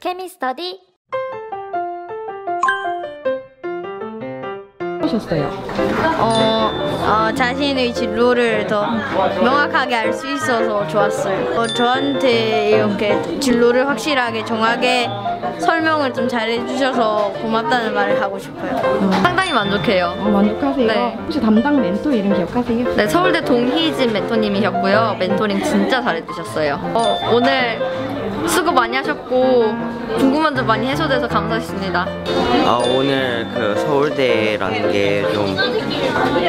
케미스터디 하셨어요? 어, 어, 자신의 진로를 더 명확하게 알 수 있어서 좋았어요. 어, 저한테 이렇게 진로를 확실하게 정하게 설명을 좀 잘해주셔서 고맙다는 말을 하고 싶어요. 상당히 만족해요. 어, 만족하세요? 네. 혹시 담당 멘토 이름 기억하세요? 네, 서울대 동희진 멘토님이셨고요. 멘토링 진짜 잘해주셨어요. 어, 오늘 수고 많이 하셨고 궁금한 점 많이 해소돼서 감사했습니다. 아 오늘 그 서울대라는 게 좀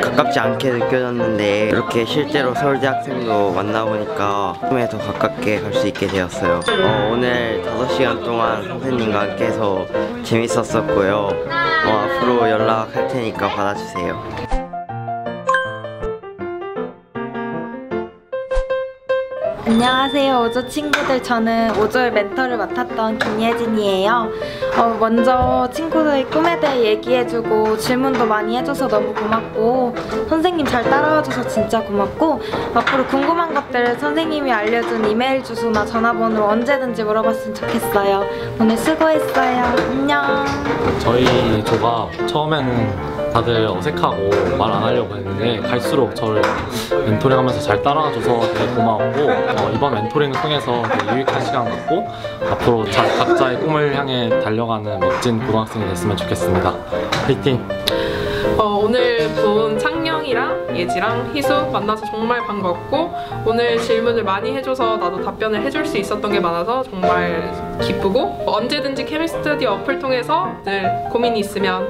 가깝지 않게 느껴졌는데 이렇게 실제로 서울대 학생도 만나보니까 꿈에 더 가깝게 갈 수 있게 되었어요. 어, 오늘 5시간 동안 선생님과 함께 해서 재밌었었고요. 어, 앞으로 연락할 테니까 받아주세요. 안녕하세요. 오조 친구들. 저는 오조의 멘토를 맡았던 김예진이에요. 어, 먼저 친구들의 꿈에 대해 얘기해주고 질문도 많이 해줘서 너무 고맙고 선생님 잘 따라와줘서 진짜 고맙고 앞으로 궁금한 것들 선생님이 알려준 이메일 주소나 전화번호 언제든지 물어봤으면 좋겠어요. 오늘 수고했어요. 안녕. 저희 조가 처음에는 다들 어색하고 말 안 하려고 했는데 갈수록 저를 멘토링하면서 잘 따라와줘서 되게 고마웠고 어, 이번 멘토링을 통해서 되게 유익한 시간 갖고 앞으로 자, 각자의 꿈을 향해 달려가는 멋진 고등학생이 됐으면 좋겠습니다. 화이팅! 어, 오늘 본 창령이랑 예지랑 희수 만나서 정말 반갑고 오늘 질문을 많이 해줘서 나도 답변을 해줄 수 있었던 게 많아서 정말 기쁘고 언제든지 케미스터디 어플 통해서 늘 고민이 있으면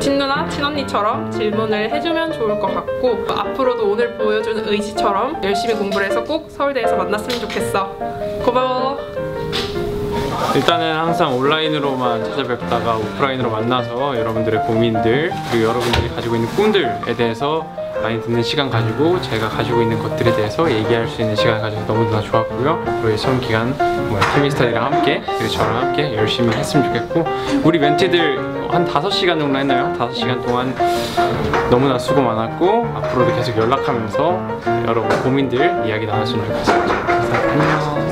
친누나 친언니처럼 질문을 해주면 좋을 것 같고 앞으로도 오늘 보여준 의지처럼 열심히 공부를 해서 꼭 서울대에서 만났으면 좋겠어. 고마워 일단은 항상 온라인으로만 찾아뵙다가 오프라인으로 만나서 여러분들의 고민들 그리고 여러분들이 가지고 있는 꿈들에 대해서 많이 듣는 시간 가지고 제가 가지고 있는 것들에 대해서 얘기할 수 있는 시간 가져서 너무나 좋았고요. 우리 시험 기간 뭐 케미스터디랑 함께 그리고 저랑 함께 열심히 했으면 좋겠고 우리 멘티들 한 5시간 정도 했나요? 5시간 동안 너무나 수고 많았고 앞으로도 계속 연락하면서 여러분 고민들 이야기 나눴으면 좋겠습니다. 안녕.